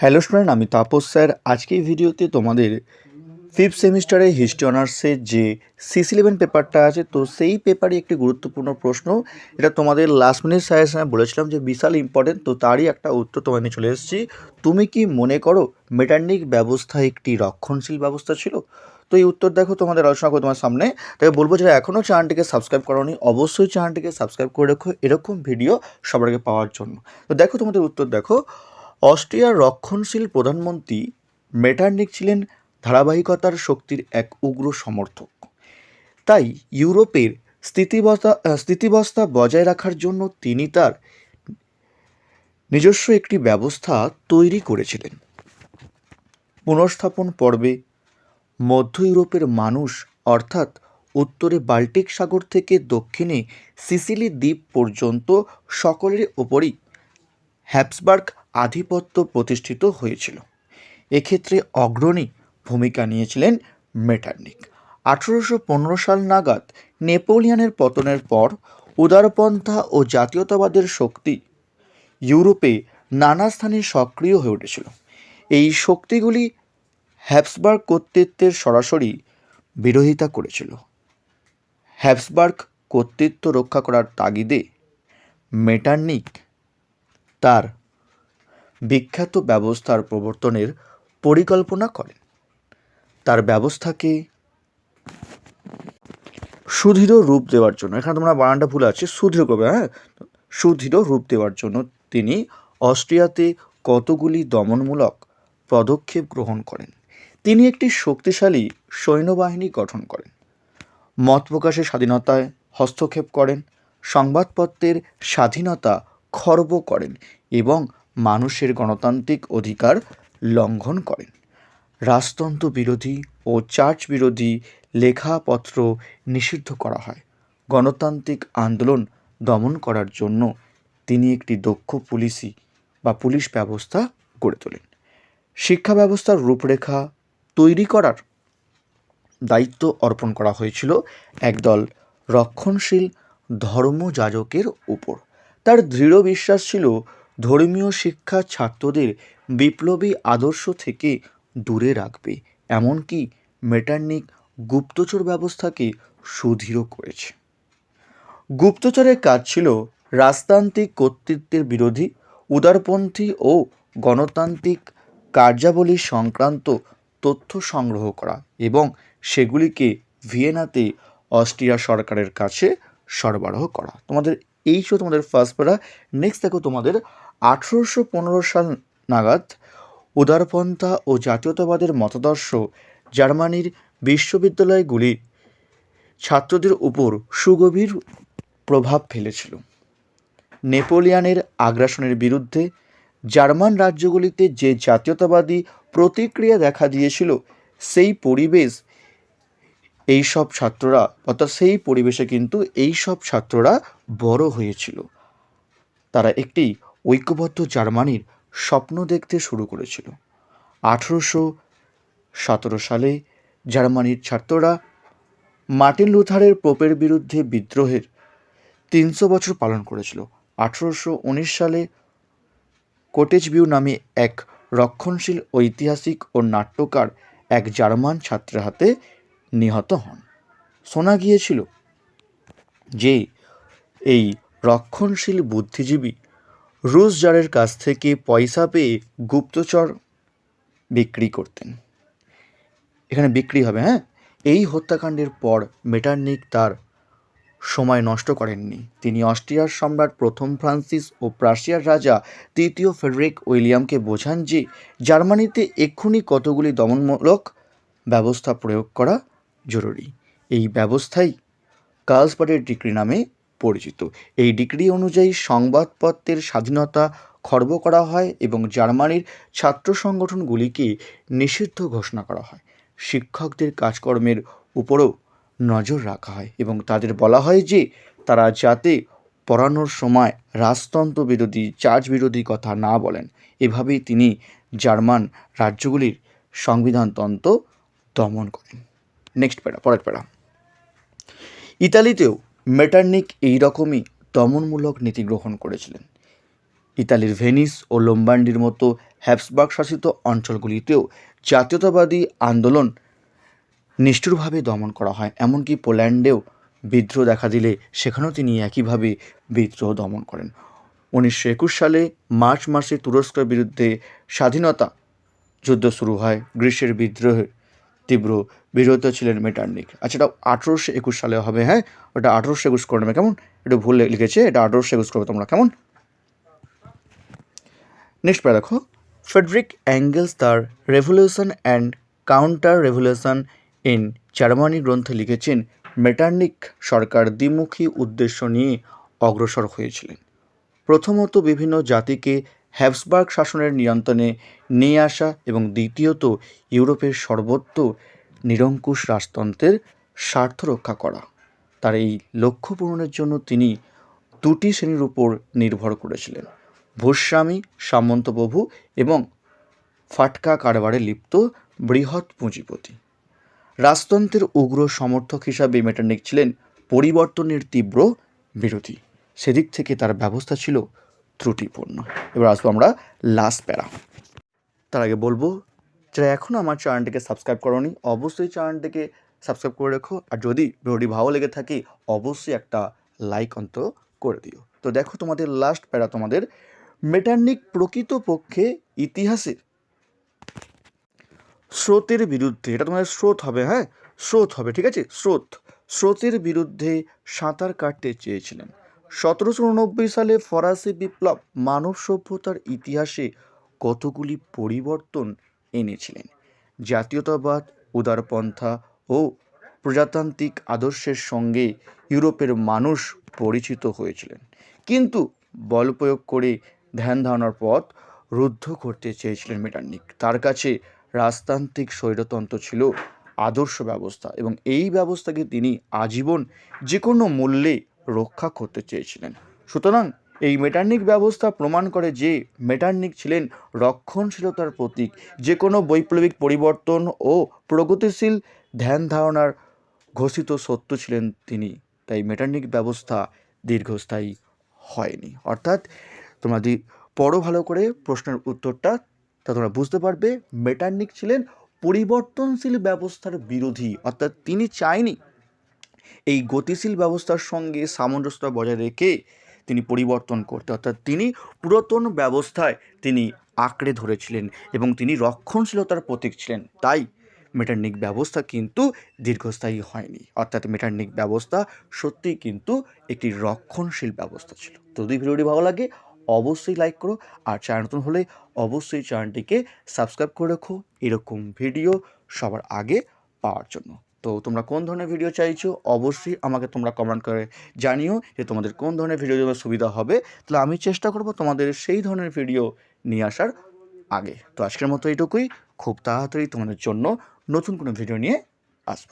Hello student, আমি Tapas sir. আজকে এই ভিডিওতে তোমাদের ফিফথ সেমিস্টারে হিস্ট্রি অনার্সের যে সিসি ইলেভেন পেপারটা আছে, তো সেই পেপারই একটি গুরুত্বপূর্ণ প্রশ্ন। এটা তোমাদের লাস্ট মিনিট সাজেশনে বলেছিলাম যে বিশাল ইম্পর্টেন্ট তো তারই একটা উত্তর তোমার নিয়ে চলে এসেছি। তুমি কি মনে করো মেটার্নিক ব্যবস্থা একটি রক্ষণশীল ব্যবস্থা ছিল? তো এই উত্তর দেখো, তোমাদের আলোচনা করো তোমার সামনে। তাই বলব যারা এখনও চ্যানেলটিকে সাবস্ক্রাইব করোনি, অবশ্যই চ্যানেলটিকে সাবস্ক্রাইব করে রেখো, এরকম ভিডিও সবার আগে পাওয়ার জন্য। তো দেখো তোমাদের উত্তর দেখো। অস্ট্রিয়ার রক্ষণশীল প্রধানমন্ত্রী মেটার্নিক ছিলেন ধারাবাহিকতার শক্তির এক উগ্র সমর্থক। তাই ইউরোপের স্থিতিবস্থা স্থিতিবস্থা বজায় রাখার জন্য তিনি তার নিজস্ব একটি ব্যবস্থা তৈরি করেছিলেন। পুনঃস্থাপন পর্বে মধ্য ইউরোপের মানুষ, অর্থাৎ উত্তরে বাল্টিক সাগর থেকে দক্ষিণে সিসিলি দ্বীপ পর্যন্ত সকলের ওপরই হ্যাপসবার্গ আধিপত্য প্রতিষ্ঠিত হয়েছিল। এক্ষেত্রে অগ্রণী ভূমিকা নিয়েছিলেন মেটার্নিক। আঠেরোশো পনেরো সাল নাগাদ নেপোলিয়ানের পতনের পর উদারপন্থা ও জাতীয়তাবাদের শক্তি ইউরোপে নানা স্থানে সক্রিয় হয়ে উঠেছিল। এই শক্তিগুলি হ্যাপসবার্গ কর্তৃত্বের সরাসরি বিরোধিতা করেছিল। হ্যাপসবার্গ কর্তৃত্ব রক্ষা করার তাগিদে মেটার্নিক তার বিখ্যাত ব্যবস্থার প্রবর্তনের পরিকল্পনা করেন। তার ব্যবস্থাকে সুদৃঢ় রূপ দেওয়ার জন্য, এখানে তোমরা বানানটা ভুল আছে, সুদৃঢ় করবে হ্যাঁ? সুদৃঢ় রূপ দেওয়ার জন্য তিনি অস্ট্রিয়াতে কতগুলি দমনমূলক পদক্ষেপ গ্রহণ করেন। তিনি একটি শক্তিশালী সৈন্যবাহিনী গঠন করেন। মত প্রকাশের স্বাধীনতায় হস্তক্ষেপ করেন। সংবাদপত্রের স্বাধীনতা খর্ব করেন এবং মানুষের গণতান্ত্রিক অধিকার লঙ্ঘন করেন। রাজতন্ত্র বিরোধী ও চার্চ বিরোধী লেখাপত্র নিষিদ্ধ করা হয়। গণতান্ত্রিক আন্দোলন দমন করার জন্য তিনি একটি দক্ষ পুলিশি বা পুলিশ ব্যবস্থা গড়ে তোলেন। শিক্ষা ব্যবস্থার রূপরেখা তৈরি করার দায়িত্ব অর্পণ করা হয়েছিল একদল রক্ষণশীল ধর্মযাজকের উপর। তার দৃঢ় বিশ্বাস ছিল ধর্মীয় শিক্ষা ছাত্রদের বিপ্লবী আদর্শ থেকে দূরে রাখবে, এমনকি মেটার্নিক গুপ্তচর ব্যবস্থাকে সুদৃঢ় করেছে। গুপ্তচরের কাজ ছিল রাজতান্ত্রিক কর্তৃত্বের বিরোধী, উদারপন্থী ও গণতান্ত্রিক কার্যাবলী সংক্রান্ত তথ্য সংগ্রহ করা এবং সেগুলিকে ভিয়েনাতে অস্ট্রিয়া সরকারের কাছে সরবরাহ করা। তোমাদের এই ছিল তোমাদের ফার্স্ট প্যারা নেক্সট দেখো তোমাদের আঠেরোশো পনেরো সাল নাগাদ উদারপন্থা ও জাতীয়তাবাদের মতাদর্শ জার্মানির বিশ্ববিদ্যালয়গুলির ছাত্রদের উপর সুগভীর প্রভাব ফেলেছিল। নেপোলিয়ানের আগ্রাসনের বিরুদ্ধে জার্মান রাজ্যগুলিতে যে জাতীয়তাবাদী প্রতিক্রিয়া দেখা দিয়েছিল, সেই পরিবেশ এই সব ছাত্ররা, অর্থাৎ সেই পরিবেশে কিন্তু এই সব ছাত্ররা বড় হয়েছিল। তারা একটি ঐক্যবদ্ধ জার্মানির স্বপ্ন দেখতে শুরু করেছিল। আঠেরোশো সতেরো সালে জার্মানির ছাত্ররা মার্টিন লুথারের পোপের বিরুদ্ধে বিদ্রোহের তিনশো বছর পালন করেছিল। আঠেরোশো উনিশ সালে কোটেজ ভিউ নামে এক রক্ষণশীল, ঐতিহাসিক ও নাট্যকার এক জার্মান ছাত্রের হাতে নিহত হন। শোনা গিয়েছিল যে এই রক্ষণশীল বুদ্ধিজীবী রুশ জারের কাছ থেকে পয়সা পেয়ে গুপ্তচর বিক্রি করতেন। এখানে বিক্রি হবে হ্যাঁ? এই হত্যাকাণ্ডের পর মেটার্নিক তার সময় নষ্ট করেননি। তিনি অস্ট্রিয়ার সম্রাট প্রথম ফ্রান্সিস ও প্রাশিয়ার রাজা তৃতীয় ফেডরিক উইলিয়ামকে বোঝান যে জার্মানিতে এক্ষুনি কতগুলি দমনমূলক ব্যবস্থা প্রয়োগ করা জরুরি। এই ব্যবস্থাই কার্লসবার্গের ডিক্রি নামে পরিচিত। এই ডিক্রি অনুযায়ী সংবাদপত্রের স্বাধীনতা খর্ব করা হয় এবং জার্মানির ছাত্র সংগঠনগুলিকে নিষিদ্ধ ঘোষণা করা হয়। শিক্ষকদের কাজকর্মের উপরও নজর রাখা হয় এবং তাদের বলা হয় যে, তারা যাতে পড়ানোর সময় রাজতন্ত্র বিরোধী চার্জ বিরোধী কথা না বলেন। এভাবেই তিনি জার্মান রাজ্যগুলির সংবিধানতন্ত্র দমন করেন। নেক্সট প্যারা, পরের প্যারা। ইতালিতেও মেটার্নিক এই রকমই দমনমূলক নীতি গ্রহণ করেছিলেন। ইতালির ভেনিস ও লোম্বান্ডির মতো হ্যাপসবার্গ শাসিত অঞ্চলগুলিতেও জাতীয়তাবাদী আন্দোলন নিষ্ঠুরভাবে দমন করা হয়, এমনকি পোল্যান্ডেও বিদ্রোহ দেখা দিলে সেখানেও তিনি একইভাবে বিদ্রোহ দমন করেন। উনিশশো একুশ সালে মার্চ মাসে তুরস্কের বিরুদ্ধে স্বাধীনতা যুদ্ধ শুরু হয়, গ্রীষ্মের বিদ্রোহের তীব্র বিরোধী ছিলেন মেটার্নিক। আচ্ছা এটা আঠেরোশো একুশ সালে হবে হ্যাঁ? ওটা আঠেরোশো একুশ করে কেমন? একটু ভুল লিখেছে, এটা আঠেরোশো একুশ করবে তোমরা, কেমন? নেক্সট পরে দেখো। ফেডরিক অ্যাঙ্গেলস তার revolution and counter revolution in Germany গ্রন্থে লিখেছেন, মেটার্নিক সরকার দ্বিমুখী উদ্দেশ্য নিয়ে অগ্রসর হয়েছিলেন। প্রথমত বিভিন্ন জাতিকে হ্যাবসবার্গ শাসনের নিয়ন্ত্রণে নিয়ে আসা এবং দ্বিতীয়ত ইউরোপের সর্বত্র নিরঙ্কুশ রাজতন্ত্রের স্বার্থ রক্ষা করা। তার এই লক্ষ্য পূরণের জন্য তিনি দুটি শ্রেণির উপর নির্ভর করেছিলেন। ভূস্বামী, সামন্তপ্রভু এবং ফাটকা কারবারে লিপ্ত বৃহৎ পুঁজিপতি। রাজতন্ত্রের উগ্র সমর্থক হিসাবে মেটার্নিক ছিলেন পরিবর্তনের তীব্র বিরোধী। সেদিক থেকে তার ব্যবস্থা ছিল ত্রুটিপূর্ণ। এবার আসব আমরা লাস্ট প্যারা। তার আগে বলব, যারা এখনও আমার চ্যানেলটিকে সাবস্ক্রাইব করনি, অবশ্যই চ্যানেলটিকে সাবস্ক্রাইব করে রেখো। আর যদি ভিডিওটি ভালো লেগে থাকে, অবশ্যই একটা লাইক অন্ত করে দিও। তো দেখো তোমাদের লাস্ট প্যারা তোমাদের মেটার্নিক প্রকৃতপক্ষে ইতিহাসের স্রোতের বিরুদ্ধে, এটা তোমাদের স্রোত হবে হ্যাঁ? স্রোত হবে, ঠিক আছে? স্রোত। স্রোতের বিরুদ্ধে সাঁতার কাটতে চেয়েছিলেন। সতেরোশো উননব্বই সালে ফরাসি বিপ্লব মানব সভ্যতার ইতিহাসে কতগুলি পরিবর্তন এনেছিলেন? জাতীয়তাবাদ, উদারপন্থা ও প্রজাতান্ত্রিক আদর্শের সঙ্গে ইউরোপের মানুষ পরিচিত হয়েছিলেন। কিন্তু বল প্রয়োগ করে ধ্যান ধারণার পথ রুদ্ধ করতে চেয়েছিলেন মেটার্নিক। তার কাছে রাজতান্ত্রিক স্বৈরতন্ত্র ছিল আদর্শ ব্যবস্থা এবং এই ব্যবস্থাকে তিনি আজীবন যে কোনো মূল্যে রক্ষা করতে চেয়েছিলেন। সুতরাং এই মেটার্নিক ব্যবস্থা প্রমাণ করে যে মেটার্নিক ছিলেন রক্ষণশীলতার প্রতীক, যে কোনো বৈপ্লবিক পরিবর্তন ও প্রগতিশীল ধ্যান ধারণার ঘোষিত সত্য ছিলেন তিনি। তাই মেটার্নিক ব্যবস্থা দীর্ঘস্থায়ী হয়নি। অর্থাৎ তোমরা যদি পড়ো ভালো করে প্রশ্নের উত্তরটা, তা তোমরা বুঝতে পারবে, মেটার্নিক ছিলেন পরিবর্তনশীল ব্যবস্থার বিরোধী, অর্থাৎ তিনি চায়নি এই গতিশীল ব্যবস্থার সঙ্গে সামঞ্জস্য বজায় রেখে তিনি পরিবর্তন করতে, অর্থাৎ তিনি পুরাতন ব্যবস্থায় তিনি আঁকড়ে ধরেছিলেন এবং তিনি রক্ষণশীলতার প্রতীক ছিলেন। তাই মেটার্নিক ব্যবস্থা কিন্তু দীর্ঘস্থায়ী হয়নি। অর্থাৎ মেটার্নিক ব্যবস্থা সত্যিই কিন্তু একটি রক্ষণশীল ব্যবস্থা ছিল। যদি ভিডিওটি ভালো লাগে, অবশ্যই লাইক করো। আর চ্যানেল নতুন হলে অবশ্যই চ্যানেলটিকে সাবস্ক্রাইব করে রাখো। এরকম ভিডিও সবার আগে পাওয়ার জন্য। তো তোমরা কোন ধরনের ভিডিও চাইছো, অবশ্যই আমাকে তোমরা কমেন্ট করে জানিও যে তোমাদের কোন ধরনের ভিডিও দেওয়ার সুবিধা হবে। তাহলে আমি চেষ্টা করব তোমাদের সেই ধরনের ভিডিও নিয়ে আসার আগে। তো আজকের মতো এইটুকুই। খুব তাড়াতাড়ি তোমাদের জন্য নতুন কোনো ভিডিও নিয়ে আসব।